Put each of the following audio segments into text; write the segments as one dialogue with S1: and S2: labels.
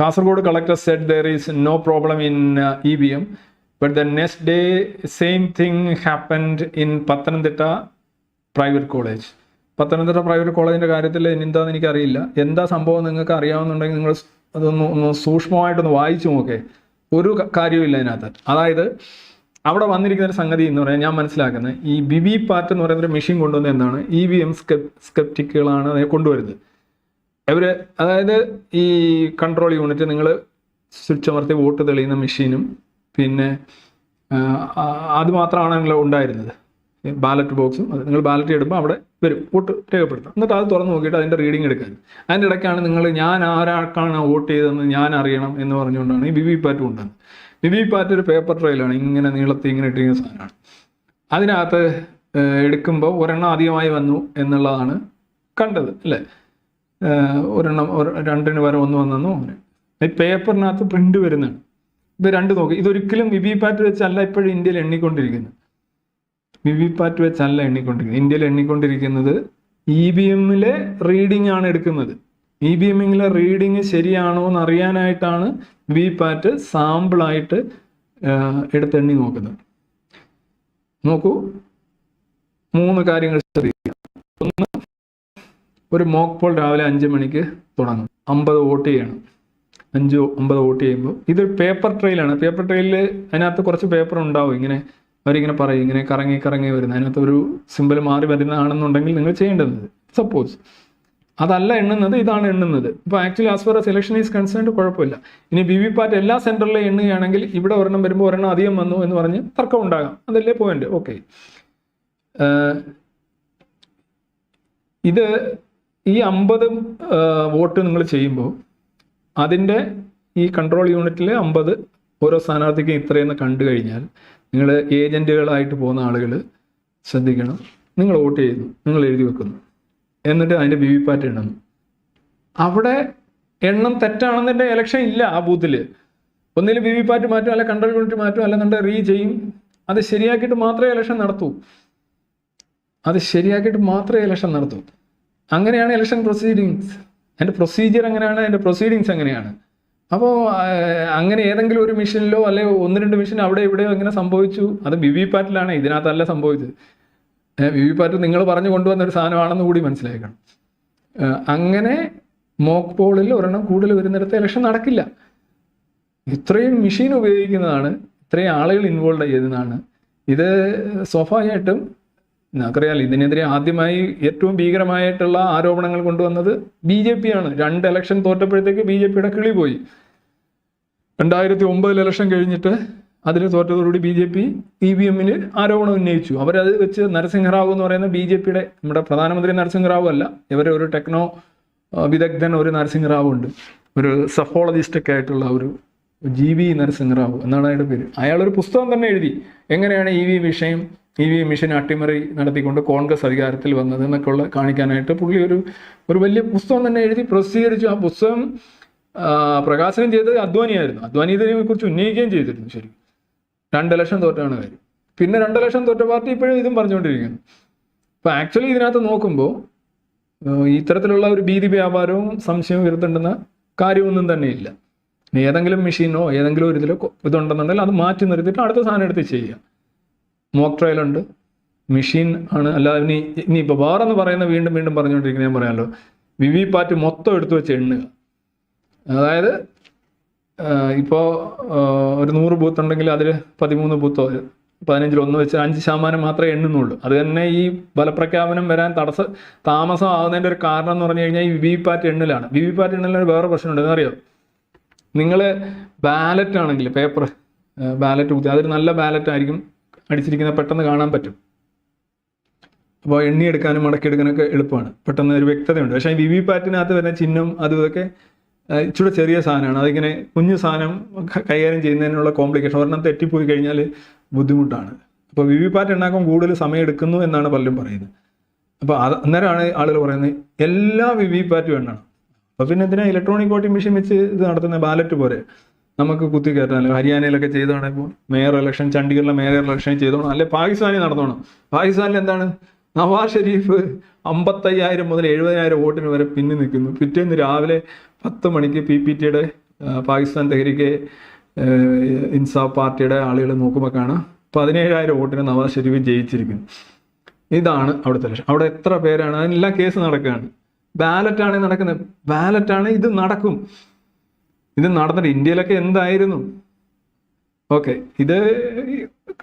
S1: Kasargod collector said there is no problem in uh, EVM, but the next day, same thing happened in Pathanamthitta private college Pathanamthitta private കോളേജിന്റെ കാര്യത്തിൽ എന്താന്ന് എനിക്കറിയില്ല. എന്താ സംഭവം നിങ്ങൾക്ക് അറിയാവുന്നുണ്ടെങ്കിൽ നിങ്ങൾ അതൊന്ന് ഒന്ന് സൂക്ഷ്മമായിട്ടൊന്ന് വായിച്ചു നോക്കേ. ഒരു കാര്യവുമില്ല അതിനകത്ത്. അതായത് അവിടെ വന്നിരിക്കുന്ന ഒരു സംഗതി എന്ന് പറയാൻ ഞാൻ മനസ്സിലാക്കുന്നത് ഈ ബി വി പാറ്റ് എന്ന് പറയുന്ന ഒരു മെഷീൻ കൊണ്ടുവന്ന എന്താണ്? ഇ വി എം സ്കെപ്റ്റിക്കുകളാണ് കൊണ്ടുവരുന്നത്. ഇവർ അതായത് ഈ കൺട്രോൾ യൂണിറ്റ് നിങ്ങൾ സ്വിച്ച് അമർത്തി വോട്ട് തെളിയുന്ന മെഷീനും പിന്നെ അത് മാത്രമാണ് നിങ്ങൾ ഉണ്ടായിരുന്നത്. ബാലറ്റ് ബോക്സും അത് നിങ്ങൾ ബാലറ്റ് എടുക്കുമ്പോൾ അവിടെ വരും വോട്ട് രേഖപ്പെടുത്താം. എന്നിട്ട് അത് തുറന്ന് നോക്കിയിട്ട് അതിന്റെ റീഡിംഗ് എടുക്കാൻ അതിന്റെ ഇടയ്ക്കാണ് നിങ്ങൾ ഞാൻ ആരാൾക്കാണ് വോട്ട് ചെയ്തതെന്ന് ഞാൻ അറിയണം എന്ന് പറഞ്ഞുകൊണ്ടാണ് ഈ വി വി പാറ്റ് കൊണ്ടുവന്നത്. വി വി പാറ്റ് ഒരു പേപ്പർ ട്രെയിലാണ് ഇങ്ങനെ നീളത്തി ഇങ്ങനെ ഇട്ടിരിക്കുന്ന സാധനമാണ്. അതിനകത്ത് എടുക്കുമ്പോൾ ഒരെണ്ണം അധികമായി വന്നു എന്നുള്ളതാണ് കണ്ടത് അല്ലേ? ഒരെണ്ണം രണ്ടിന് വരെ ഒന്ന് വന്നെന്ന് ഈ പേപ്പറിനകത്ത് പ്രിന്റ് വരുന്നതാണ് ഇത് രണ്ട് നോക്കി. ഇതൊരിക്കലും വിവി പാറ്റ് വെച്ചല്ല ഇപ്പോഴും ഇന്ത്യയിൽ എണ്ണിക്കൊണ്ടിരിക്കുന്നത്. വി വി പാറ്റ് വെച്ചല്ല എണ്ണിക്കൊണ്ടിരിക്കുന്നത്. ഇന്ത്യയിൽ എണ്ണിക്കൊണ്ടിരിക്കുന്നത് ഇ ബി എമ്മിലെ റീഡിംഗ് ആണ് എടുക്കുന്നത്. ഇ ബി എമ്മിലെ റീഡിങ് ശരിയാണോ എന്ന് അറിയാനായിട്ടാണ് വി പാറ്റ് സാമ്പിളായിട്ട് എടുത്തെണ്ണി നോക്കുന്നത്. നോക്കൂ. മൂന്ന് കാര്യങ്ങൾ ശ്രദ്ധിക്കുക. ഒരു മോക്ക് പോൾ രാവിലെ അഞ്ച് മണിക്ക് തുടങ്ങും. അമ്പത് വോട്ട് ചെയ്യണം. അഞ്ച് അമ്പത് വോട്ട് ചെയ്യുമ്പോൾ ഇത് പേപ്പർ ട്രെയിലാണ് പേപ്പർ ട്രെയിലിൽ അതിനകത്ത് കുറച്ച് പേപ്പർ ഉണ്ടാവും. ഇങ്ങനെ അവരിങ്ങനെ പറയും. ഇങ്ങനെ കറങ്ങി കറങ്ങി വരുന്നത് അതിനകത്ത് ഒരു സിമ്പിൾ മാറി വരുന്നതാണെന്നുണ്ടെങ്കിൽ നിങ്ങൾ ചെയ്യേണ്ടത് സപ്പോസ് അതല്ല എണ്ണുന്നത് ഇതാണ് എണ്ണുന്നത്. ഇപ്പോൾ actually as far selection is concerned കുഴപ്പമില്ല. ഇനി ബി വി പാറ്റ് എല്ലാ സെന്ററിലും എണ്ണുകയാണെങ്കിൽ ഇവിടെ ഒരെണ്ണം വരുമ്പോൾ ഒരെണ്ണം അധികം വന്നു എന്ന് പറഞ്ഞ് തർക്കം ഉണ്ടാകാം. അതല്ലേ പോയിന്റ് ഓക്കെ ഇത് ഈ അമ്പത് വോട്ട് നിങ്ങൾ ചെയ്യുമ്പോൾ അതിന്റെ ഈ കൺട്രോൾ യൂണിറ്റിൽ അമ്പത് ഓരോ സ്ഥാനാർത്ഥിക്കും ഇത്രയെന്ന് കണ്ടു കഴിഞ്ഞാൽ നിങ്ങൾ ഏജന്റുകളായിട്ട് പോകുന്ന ആളുകൾ ശ്രദ്ധിക്കണം. നിങ്ങൾ വോട്ട് ചെയ്യുന്നു നിങ്ങൾ എഴുതി വെക്കുന്നു. എന്നിട്ട് അതിന്റെ വി വി പാറ്റ് എണ്ണുന്നു അവിടെ എണ്ണം തെറ്റാണെന്നിന്റെ ഇലക്ഷൻ ഇല്ല ആ ബൂത്തിൽ ഒന്നിൽ വി വി പാറ്റ് മാറ്റും അല്ല കൺട്രോൾ യൂണിറ്റ് മാറ്റും അല്ലെന്നുണ്ടെങ്കിൽ റീ ചെയ്യും. അത് ശരിയാക്കിയിട്ട് മാത്രമേ ഇലക്ഷൻ നടത്തൂ. അത് ശരിയാക്കിയിട്ട് മാത്രമേ ഇലക്ഷൻ നടത്തൂ. അങ്ങനെയാണ് ഇലക്ഷൻ പ്രൊസീഡിങ്സ് അതിന്റെ പ്രൊസീജിയർ എങ്ങനെയാണ്? അതിന്റെ പ്രൊസീഡിങ്സ് എങ്ങനെയാണ്? അപ്പോൾ അങ്ങനെ ഏതെങ്കിലും ഒരു മിഷനിലോ അല്ലെ ഒന്ന് രണ്ട് മിഷൻ അവിടെ ഇവിടെയോ ഇങ്ങനെ സംഭവിച്ചു? അത് വി വി പാറ്റിലാണ് ഇതിനകത്തല്ല സംഭവിച്ചത്. വി വി പാറ്റ് നിങ്ങൾ പറഞ്ഞു കൊണ്ടുവന്ന ഒരു സാധനമാണെന്ന് കൂടി മനസ്സിലാക്കണം അങ്ങനെ മോക്ക് പോളിൽ ഒരെണ്ണം കൂടുതൽ വരുന്നിടത്ത് ഇലക്ഷൻ നടക്കില്ല. ഇത്രയും മെഷീൻ ഉപയോഗിക്കുന്നതാണ് ഇത്രയും ആളുകൾ ഇൻവോൾവ് ചെയ്യുന്നതാണ്. ഇത് സ്വാഭാവികമായിട്ടും നമുക്കറിയാലോ ഇതിനെതിരെ ആദ്യമായി ഏറ്റവും ഭീകരമായിട്ടുള്ള ആരോപണങ്ങൾ കൊണ്ടുവന്നത് ബി ജെ പി ആണ് രണ്ട് ഇലക്ഷൻ തോറ്റപ്പോഴത്തേക്ക് ബി ജെ പിയുടെ കിളി പോയി. രണ്ടായിരത്തി ഒമ്പതിൽ ഇലക്ഷൻ കഴിഞ്ഞിട്ട് അതിൽ തോറ്റതോടുകൂടി B J P E V എമ്മിന് ആരോപണം ഉന്നയിച്ചു. അവരത് വെച്ച് നരസിംഹറാവു എന്ന് പറയുന്ന ബി ജെ പിയുടെ നമ്മുടെ പ്രധാനമന്ത്രി നരസിംഹറാവു അല്ല ഇവരെ ഒരു ടെക്നോ വിദഗ്ധൻ ഒരു നരസിംഹറാവു ഉണ്ട്. ഒരു സഫോളജിസ്റ്റ് ഒക്കെ ആയിട്ടുള്ള ഒരു ജി വി നരസിംഹറാവു എന്നാണ് അയാളുടെ പേര്. അയാളൊരു പുസ്തകം തന്നെ എഴുതി. എങ്ങനെയാണ് ഇ വി വിഷയം ഇ വി മിഷൻ അട്ടിമറി നടത്തിക്കൊണ്ട് കോൺഗ്രസ് അധികാരത്തിൽ വന്നത് എന്നൊക്കെ ഉള്ള കാണിക്കാനായിട്ട് പുള്ളി ഒരു ഒരു വലിയ പുസ്തകം തന്നെ എഴുതി പ്രസിദ്ധീകരിച്ചു. ആ പുസ്തകം പ്രകാശനം ചെയ്തത് അദ്വാനിയായിരുന്നു അദ്വാനി ഇതിനെ കുറിച്ച് ഉന്നയിക്കുകയും ചെയ്തിരുന്നു ശരി. രണ്ട് ലക്ഷം തോറ്റാണ് കാര്യം. പിന്നെ രണ്ട് ലക്ഷം തോറ്റ പാർട്ടി ഇപ്പോഴും ഇതും പറഞ്ഞുകൊണ്ടിരിക്കുന്നു. അപ്പൊ ആക്ച്വലി ഇതിനകത്ത് നോക്കുമ്പോൾ ഇത്തരത്തിലുള്ള ഒരു ഭീതി വ്യാപാരവും സംശയവും വരുത്തേണ്ടുന്ന കാര്യമൊന്നും തന്നെയില്ല ഏതെങ്കിലും മെഷീനോ ഏതെങ്കിലും ഒരു ഇതിലോ ഇതുണ്ടെന്നുണ്ടെങ്കിൽ അത് മാറ്റി നിർത്തിയിട്ട് അടുത്ത സാധനം എടുത്ത് ചെയ്യുക. മോക്ക് ട്രയൽ ഉണ്ട്. മെഷീൻ ആണ്. അല്ല ഇനി ഇനി ഇപ്പോൾ വേറെന്ന് പറയുന്ന വീണ്ടും വീണ്ടും പറഞ്ഞുകൊണ്ടിരിക്കുന്ന ഞാൻ പറയാമല്ലോ വി വി പാറ്റ് മൊത്തം എടുത്തു വെച്ച് എണ്ണുക. അതായത് ഇപ്പോൾ ഒരു നൂറ് ബൂത്ത് ഉണ്ടെങ്കിൽ അതിൽ പതിമൂന്ന് ബൂത്തോ പതിനഞ്ചിൽ ഒന്ന് വെച്ച് അഞ്ച് ശതമാനം മാത്രമേ എണ്ണുന്നുള്ളൂ. അത് തന്നെ ഈ ഫലപ്രഖ്യാപനം വരാൻ തടസ്സ താമസം ആകുന്നതിന്റെ ഒരു കാരണം എന്ന് പറഞ്ഞു കഴിഞ്ഞാൽ ഈ വി വി പാറ്റ് എണ്ണലാണ്. വി വി പാറ്റ് എണ്ണലിന് വേറെ പ്രശ്നമുണ്ട്. എന്നറിയോ? നിങ്ങൾ ബാലറ്റ് ആണെങ്കിൽ പേപ്പർ ബാലറ്റ് കുത്തി അതൊരു നല്ല ബാലറ്റ് ആയിരിക്കും. അടിച്ചിരിക്കുന്നത് പെട്ടെന്ന് കാണാൻ പറ്റും. അപ്പോൾ എണ്ണിയെടുക്കാനും മടക്കിയെടുക്കാനൊക്കെ എളുപ്പമാണ്. പെട്ടെന്ന് ഒരു വ്യക്തതയുണ്ട്. പക്ഷേ വി വി പാറ്റിനകത്ത് വരുന്ന ചിഹ്നം അതും ഇതൊക്കെ ഇച്ചിരി ചെറിയ സാധനമാണ്. അതിങ്ങനെ കുഞ്ഞു സാധനം കൈകാര്യം ചെയ്യുന്നതിനുള്ള കോംപ്ലിക്കേഷൻ ഒരെണ്ണം തെറ്റിപ്പോയി കഴിഞ്ഞാൽ ബുദ്ധിമുട്ടാണ്. അപ്പോൾ വി വി പാറ്റ് ഉണ്ടാക്കാൻ കൂടുതൽ സമയം എടുക്കുന്നു എന്നാണ് പലരും പറയുന്നത്. അപ്പോൾ അത് അന്നേരമാണ് ആളുകൾ പറയുന്നത് എല്ലാ വി വി പാറ്റും എണ്ണണം. അപ്പോൾ പിന്നെ എന്തിനാ ഇലക്ട്രോണിക് വോട്ടിംഗ് മെഷീൻ വെച്ച് ഇത് നടത്തുന്ന ബാലറ്റ് പോരെ നമുക്ക് കുത്തി കയറ്റാനല്ലോ ഹരിയാനയിലൊക്കെ ചെയ്തോണം ഇപ്പോൾ മേയർ ഇലക്ഷൻ ചണ്ഡീഗഡിലെ മേയർ ഇലക്ഷൻ ചെയ്തോണം. അല്ലെ? പാകിസ്ഥാനിൽ നടന്നോണം. പാകിസ്ഥാനിൽ എന്താണ്? നവാസ് ഷെരീഫ് അമ്പത്തയ്യായിരം മുതൽ എഴുപതിനായിരം വോട്ടിന് വരെ പിന്നി നിൽക്കുന്നു. പിറ്റേന്ന് രാവിലെ പത്ത് മണിക്ക് പി പി ടിയുടെ പാകിസ്ഥാൻ തെഹരിക്ക് ഇൻസാഫ് പാർട്ടിയുടെ ആളുകൾ നോക്കുമ്പോൾ കാണാം പതിനേഴായിരം വോട്ടിന് നവാസ് ഷെരീഫ് ജയിച്ചിരിക്കുന്നു. ഇതാണ് അവിടുത്തെ ലക്ഷ്യം. അവിടെ എത്ര പേരാണ്? അതിനെല്ലാം കേസ് നടക്കുകയാണ്. ബാലറ്റാണ് നടക്കുന്നത്. ബാലറ്റാണ് ഇത് നടക്കും. ഇത് നടന്നിട്ട് ഇന്ത്യയിലൊക്കെ എന്തായിരുന്നു? ഓക്കെ ഇത്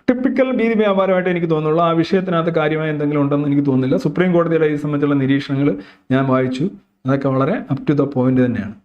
S1: ടിപ്പിക്കൽ ഭീതി വ്യാപാരമായിട്ട് എനിക്ക് തോന്നുള്ളൂ ആ വിഷയത്തിനകത്ത് കാര്യമായ എന്തെങ്കിലും ഉണ്ടെന്ന് എനിക്ക് തോന്നുന്നില്ല. സുപ്രീം കോടതിയുടെ ഈ സംബന്ധിച്ചുള്ള നിരീക്ഷണങ്ങൾ ഞാൻ വായിച്ചു. അതൊക്കെ വളരെ അപ് ടു ദ പോയിന്റ് തന്നെയാണ്.